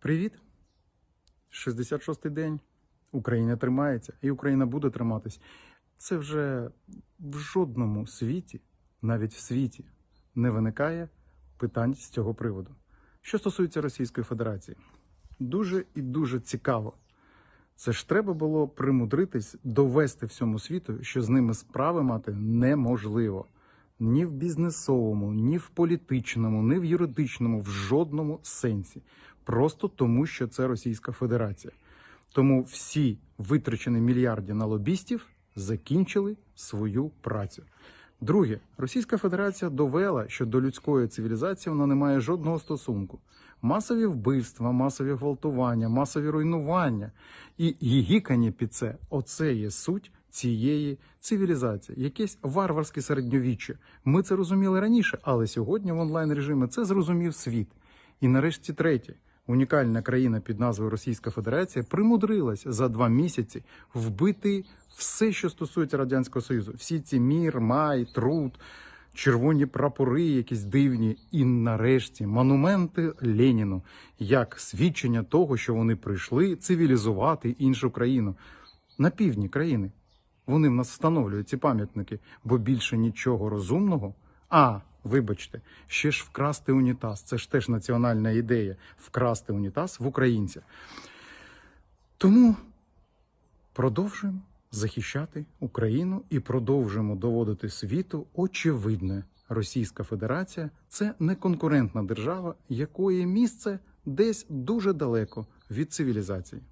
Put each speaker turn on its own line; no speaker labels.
Привіт! 66-й день. Україна тримається, і Україна буде триматись. Це вже в жодному світі, навіть в світі, не виникає питань з цього приводу. Що стосується Російської Федерації, дуже і дуже цікаво. Це ж треба було примудритись довести всьому світу, що з ними справи мати неможливо. Ні в бізнесовому, ні в політичному, ні в юридичному, в жодному сенсі. Просто тому, що це Російська Федерація. Тому всі витрачені мільярди на лобістів закінчили свою працю. Друге, Російська Федерація довела, що до людської цивілізації вона не має жодного стосунку. Масові вбивства, масові гвалтування, масові руйнування і гігікання під це оце є суть цієї цивілізації, якесь варварське середньовіччя. Ми це розуміли раніше, але сьогодні в онлайн режимі це зрозумів світ. І нарешті третє. Унікальна країна під назвою Російська Федерація примудрилась за два місяці вбити все, що стосується радянського союзу. Всі ці мір, май, труд, червоні прапори, якісь дивні, і нарешті монументи Леніну як свідчення того, що вони прийшли цивілізувати іншу країну на півдні країни. Вони в нас встановлюють ці пам'ятники, бо більше нічого розумного. А, вибачте, ще ж вкрасти унітаз. Це ж теж національна ідея вкрасти унітаз в українця. Тому продовжуємо захищати Україну і продовжуємо доводити світу очевидне. Російська Федерація це не конкурентна держава, якої місце десь дуже далеко від цивілізації.